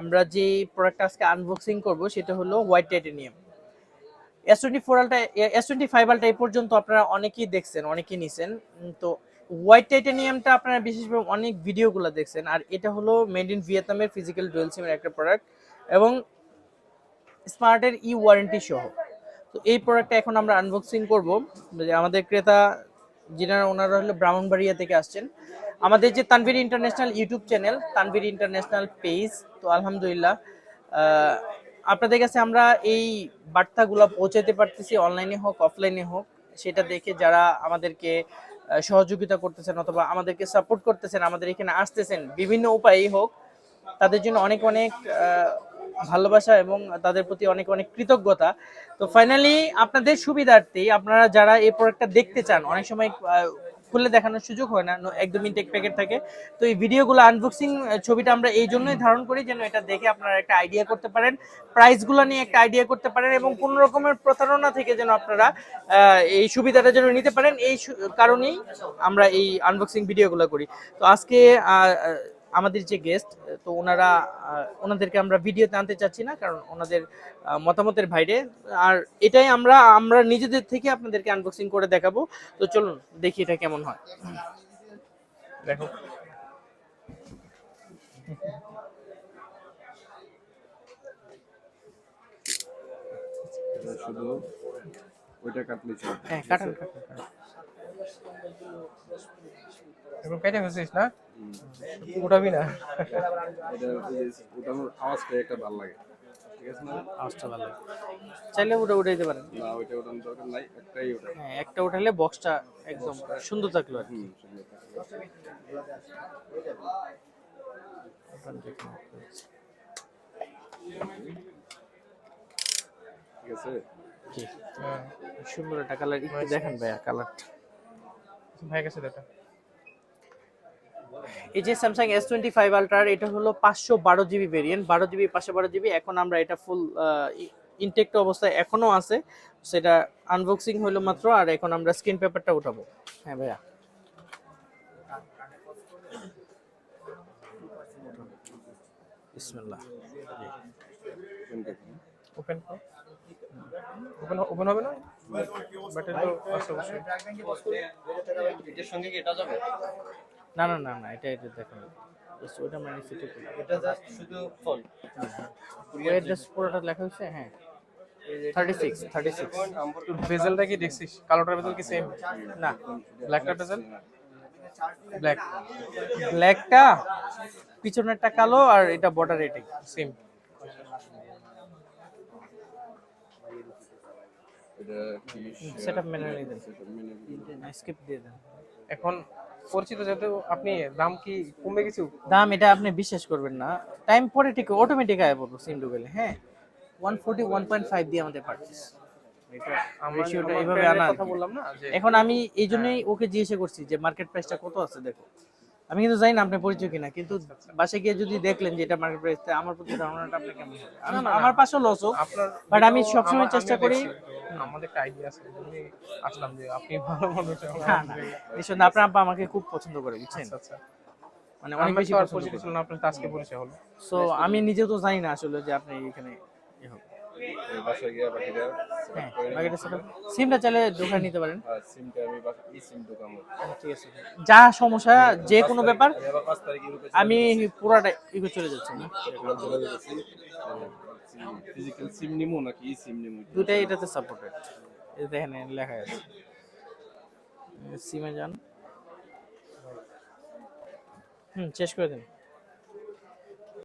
আমরা যে প্রোডাক্ট আজকে আনবক্সিং করব, সেটা হলো white titanium S twenty four ultra S twenty five ultra এই পর্যন্ত আপনারা অনেকেই দেখছেন, অনেকেই নিছেন। তো হোয়াইট টাইটেনিয়ামটা আপনারা বিশেষভাবে অনেক ভিডিওগুলো দেখছেন। আর এটা হলো মেড ইন ভিয়েতনামের ফিজিক্যাল ডুয়েল সিমের একটা প্রোডাক্ট এবং স্মার্টের ই ওয়ারেন্টি সহ। তো এই প্রোডাক্টটা এখন আমরা আনবক্সিং করব। আমাদের ক্রেতা, যিনারা, ওনারা হলো ব্রাহ্মণবাড়িয়া থেকে আসছেন আমাদের যে Tanvir international YouTube channel, Tanvir international page, তো আলহামদুলিল্লাহ আপনাদের কাছে আমরা এই বার্তাগুলো পৌঁছাতে পারতেছি, অনলাইনে হোক, অফলাইনে হোক, সেটা দেখে যারা আমাদেরকে সহযোগিতা করতেছেন অথবা আমাদেরকে সাপোর্ট করতেছেন, আমাদের এখানে আসতেছেন, বিভিন্ন উপায়েই হোক, তাদের জন্য অনেক অনেক ভালোবাসা এবং তাদের প্রতি অনেক অনেক কৃতজ্ঞতা। তো ফাইনালি আপনাদের সুবিধার্থে আপনারা যারা এই প্রোডাক্টটা দেখতে চান, অনেক সময় খুলে দেখানোর সুযোগ হয় না একদম ইনটেক প্যাকেট থাকে। তো এই ভিডিওগুলো আনবক্সিং ছবিটা আমরা এই জন্যই ধারণ করি যেন এটা দেখে আপনারা একটা আইডিয়া করতে পারেন প্রাইসগুলো নিয়ে একটা আইডিয়া করতে পারেন এবং কোনো রকমের প্রতারণা থেকে যেন আপনারা এই সুবিধাটা যেন নিতে পারেন, এই কারণেই আমরা এই আনবক্সিং ভিডিওগুলো করি। তো আজকে আমাদের যে গেস্ট তো ওনারা ওনাদেরকে আমরা ভিডিওতে আনতে চাচ্ছি না কারণ ওনাদের মতামতের বাইরে। আর এটাই আমরা আমরা নিজেদের থেকে আপনাদেরকে আনবক্সিং করে দেখাবো। তো চলুন দেখি এটা কেমন হয়। দেখো। এটা শুধু ওইটা কাটলে চলবে। হ্যাঁ কাটান কাটান কাটান। কেটে ফেলছিস না? উঠাবি না। এটা আওয়াজটা একটা ভালো লাগে। ঠিক আছে না? আওয়াজটা ভালো লাগে। চাইলে ওটা উঠাইতে পারেন। না ওইটা ওঠানোর দরকার নাই একটাই ওটা। হ্যাঁ একটা উঠালে বক্সটা একদম সুন্দর থাকল আর কি। সুন্দর ঠিক আছে? হ্যাঁ, সুন্দর একটা কালার একটু দেখেন ভাইয়া কালারটা হয়ে গেছে দেখা এই যে স্যামসাং এস টোয়েন্টি ফাইভ আলট্রার এটা হলো পাঁচশো বারো জিবি ভেরিয়েন্ট বারো জিবি পাঁচশো বারো জিবি এখন আমরা এটা ফুল ইনটেক্ট অবস্থায় এখনও আছে সেটা আনবক্সিং হলো মাত্র আর এখন আমরা স্ক্রিন পেপারটা উঠাবো হ্যাঁ ভাইয়া ওপেন ওপেন ওপেন হবে না না না না না এটা এটা দেখুন Just ওটা মানে সেটা এটা জাস্ট শুধু ফোন অ্যাড্রেস পুরোটা লেখা হয়েছে হ্যাঁ। থার্টি সিক্স থার্টি সিক্স তোর বেজেলটা কি দেখছিস? কালোটার বেজেল কি সেম না। ব্ল্যাকটার বেজেল ব্ল্যাক ব্ল্যাকটা পিছনেরটা কালো আর এটা বর্ডার এটাই সেম এটা কি সেটআপ ম্যানুয়ালি দেন। সেটা মেনে স্কিপ দিয়ে দেন। এখন পরিচিত যেহেতু আপনি দাম কি কমে কিছু? দাম এটা আপনি বিশ্বাস করবেন না। টাইম পরে ঠিক অটোমেটিক আয় পড়ব সিম ডুবেলে হ্যাঁ? One forty one point five দিয়ে আমাদের পারচেস এইভাবে আনা কথা বললাম না এখন আমি এই জন্যই ওকে জিজ্ঞাসা করছি যে মার্কেট প্রাইসটা কত আছে দেখো। আমি কিন্তু জানি না আপনি পরিচয় কিনা কিন্তু বাসায় গিয়ে যদি দেখলেন যে এটা মার্কেট প্রাইস আমার প্রতি ধারণাটা আপনি কেমন? আমার পাশেও লস হোক বাট আমি সবসময় চেষ্টা করি। আমাদের একটা আইডিয়া আছে আমি আসলাম যে আপনি ভালো মানুষ না আপনার আব্বা আমাকে খুব পছন্দ করে বুঝছেন? আচ্ছা আচ্ছা। মানে অনেক বেশি পছন্দ পরিচিত করে। ছিল না আপনার আজকে পরিচয় হলো। সো আমি নিজেও তো জানি না আসলে যে আপনি এখানে বাসায় গিয়ে বাকিটা হ্যাঁ বাকিটা সিমটা চাইলে দোকানে নিতে পারেন। সিমটা আমি বাসা সিম দোকান ঠিক আছে। যা সমস্যা যে কোনো ব্যাপার আমি। পুরাটা চলে যাচ্ছি না। ফিজিক্যাল সিম নিমো নাকি ই সিম নিমো? দুটাই এটাতে সাপোর্টেড দেখেন লেখা আছে। সিমে যান। হুম শেষ করে দিন।